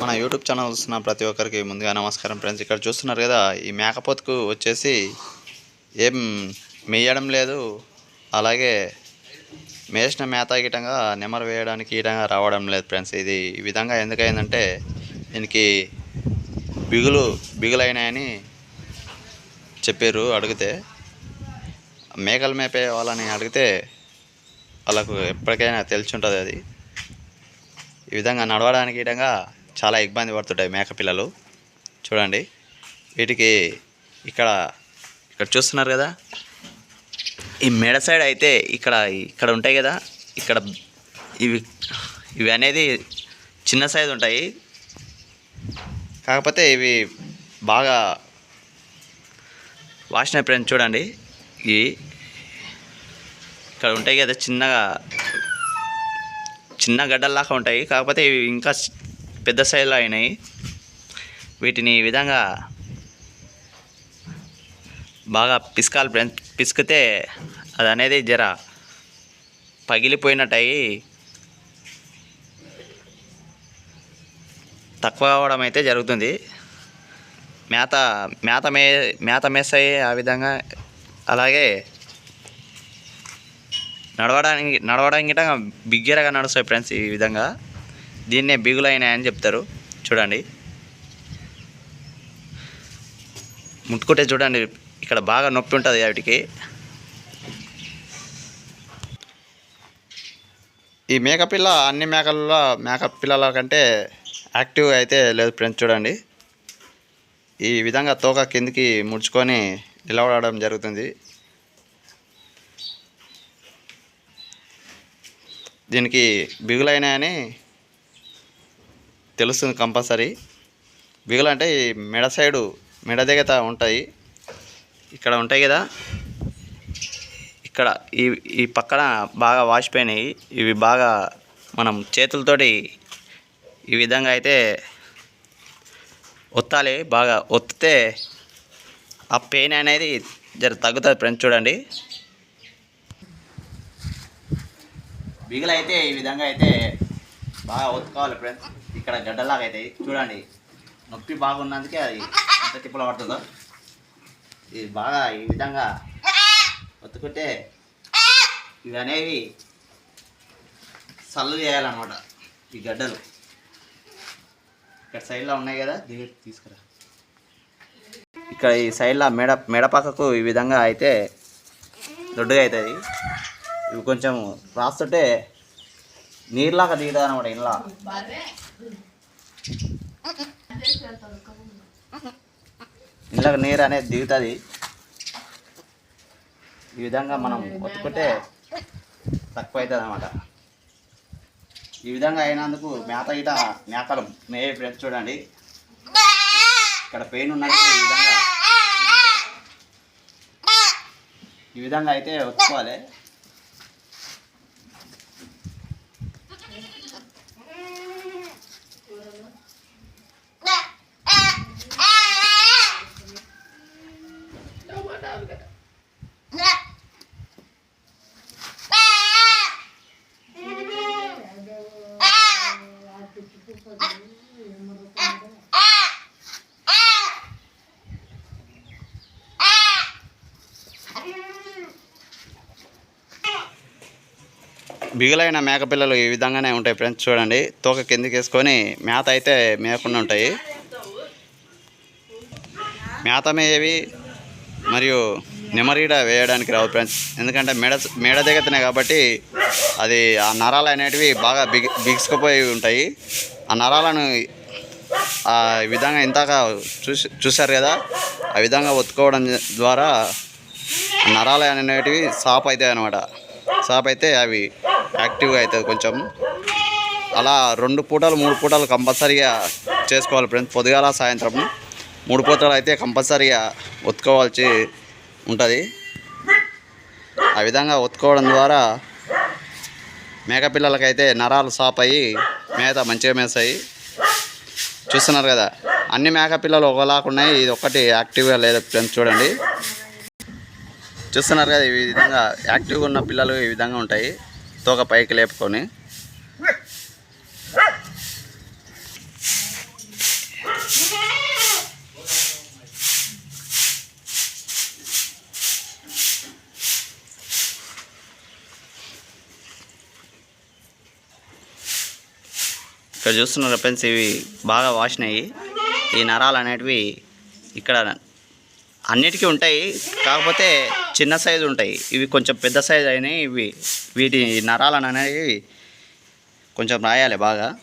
మన YouTube channel చూస్తున్న ప్రతి ఒక్కరికి ముందుగా నమస్కారం ఫ్రెండ్స్. ఇక్కడ చూస్తున్నారు కదా ఈ మేకపోతుకు వచ్చేసి ఏం మేయడం లేదు. అలాగే మేసిన మేత గిటంగా నెమరు వేయడానికి ఈటంగా రావడం లేదు ఫ్రెండ్స్. ఇది ఈ విధంగా ఎందుకైందంటే దీనికి బిగులు బిగులైనాయని చెప్పారు అడిగితే. మేకలు మేపే వాళ్ళని అడిగితే వాళ్ళకు ఎప్పటికైనా తెలిసి ఉంటుంది అది. ఈ విధంగా నడవడానికి విధంగా చాలా ఇబ్బంది పడుతుంటాయి మేక పిల్లలు. చూడండి. వీటికి ఇక్కడ ఇక్కడ చూస్తున్నారు కదా? ఈ మెడ సైడ్ అయితే ఇక్కడ ఇక్కడ ఉంటాయి కదా? ఇక్కడ ఇవి ఇవి అనేది చిన్న సైజు ఉంటాయి. కాకపోతే ఇవి బాగా వాసిన ఫ్రెండ్స్ చూడండి. ఈ ఇక్కడ ఉంటాయి కదా చిన్నగా చిన్న గడ్డల్లాగా ఉంటాయి. కాకపోతే ఇవి ఇంకా పెద్ద సైజులో అయినాయి. వీటిని ఈ విధంగా బాగా పిసకాలి ఫ్రెండ్స్ పిసికితే అది అనేది జర పగిలిపోయినట్టు అయ్యి తక్కువ అవడం అయితే జరుగుతుంది. మేత మేత మే మేత మేస్తాయి ఆ విధంగా అలాగే నడవడానికి నడవడానికి బిగ్గరగా నడుస్తాయి ఫ్రెండ్స్ ఈ విధంగా. దీన్నే బిగులైనాయని చెప్తారు. చూడండి. ముట్టుకుంటే చూడండి ఇక్కడ బాగా నొప్పి ఉంటుంది వాటికి. ఈ మేకపిల్ల అన్ని మేకల్లో మేక పిల్లల కంటే యాక్టివ్ అయితే లేదు ఫ్రెండ్స్ చూడండి. ఈ విధంగా తోక కిందికి ముడుచుకొని నిలబడడం జరుగుతుంది. దీనికి బిగులైనాయని తెలుస్తుంది కంపల్సరీ. బిగులు అంటే ఈ మెడ సైడు మెడ దిగత ఉంటాయి. ఇక్కడ ఉంటాయి కదా. ఇక్కడ ఈ ఈ పక్కన బాగా వాసిపోయినాయి ఇవి బాగా మనం చేతులతోటి ఈ విధంగా అయితే ఒత్తాలి. బాగా ఒత్తితే ఆ పెయిన్ అనేది జర తగ్గుతుంది ఫ్రెండ్స్ చూడండి. బిగులు అయితే ఈ విధంగా అయితే బాగా ఒత్తుకోవాలి ఫ్రెండ్స్. ఇక్కడ గడ్డలాగా అవుతాయి చూడండి. నొప్పి బాగున్నందుకే అది ఎంత తిప్పలు పడుతుందో. ఇది బాగా ఈ విధంగా ఒత్తుకుంటే ఇవి అనేవి సల్లు చేయాలన్నమాట ఈ గడ్డలు. ఇక్కడ సైడ్లో ఉన్నాయి కదా దిగి తీసుకురా. ఇక్కడ ఈ సైడ్లో మెడ మెడ పక్కకు ఈ విధంగా అయితే దొడ్డుగా అవుతుంది. ఇవి కొంచెం రాస్తుంటే నీరులాగా దిగుతుంది అనమాట ఇంట్లో ఇంట్లోకి నీరు అనేది దిగుతుంది. ఈ విధంగా మనం ఒత్తుకుంటే తక్కువ అవుతుంది అనమాట ఈ విధంగా అయినందుకు మేత ఇట మేకలు మేయ ఫ్రెండ్స్ చూడండి. ఇక్కడ పెయిన్ ఉన్నట్టు ఈ విధంగా ఈ విధంగా అయితే ఒత్తుకోవాలి. బిగులైన మేకపిల్లలు ఈ విధంగానే ఉంటాయి ఫ్రెండ్స్ చూడండి. తోక కిందికి వేసుకొని మేత అయితే మేకుండా ఉంటాయి. మేత మేవి మరియు నిమరీడ వేయడానికి రావు ఫ్రెండ్స్. ఎందుకంటే మెడ మెడ దిగుతున్నాయి కాబట్టి అది ఆ నరాలు అనేటివి బాగా బిగి బిగుసుకుపోయి ఉంటాయి. ఆ నరాలను ఆ విధంగా ఇంతాక చూసి చూశారు కదా ఆ విధంగా ఒత్తుకోవడం ద్వారా నరాలు అనేటివి సాప్ అవుతాయి అనమాట సాప్ అయితే అవి యాక్టివ్గా అవుతుంది కొంచెం. అలా రెండు పూటలు మూడు పూటలు కంపల్సరీగా చేసుకోవాలి ఫ్రెండ్స్. పొద్దుగాల సాయంత్రం మూడు పూటలు అయితే కంపల్సరీగా ఒత్తుకోవాల్సి ఉంటుంది. ఆ విధంగా ఉతుకోవడం ద్వారా మేకపిల్లలకైతే నరాలు సాప్ అయ్యి మేత మంచిగా మేస్తాయి. చూస్తున్నారు కదా అన్ని మేకపిల్లలు ఒకలాగా ఉన్నాయి. ఇది ఒక్కటి యాక్టివ్గా లేదు ఫ్రెండ్స్ చూడండి. చూస్తున్నారు కదా ఈ విధంగా యాక్టివ్గా ఉన్న పిల్లలు ఈ విధంగా ఉంటాయి. తోక పైకి లేపుకొని. ఇక్కడ చూస్తున్నారు ఫ్రెండ్స్ ఇవి బాగా వాసినాయి. ఈ నరాలు అనేటివి ఇక్కడ అన్నిటికీ ఉంటాయి. కాకపోతే చిన్న సైజు ఉంటాయి. ఇవి కొంచెం పెద్ద సైజు అయినాయి. ఇవి వీటి నరాలను అనేవి కొంచెం రాయాలి బాగా.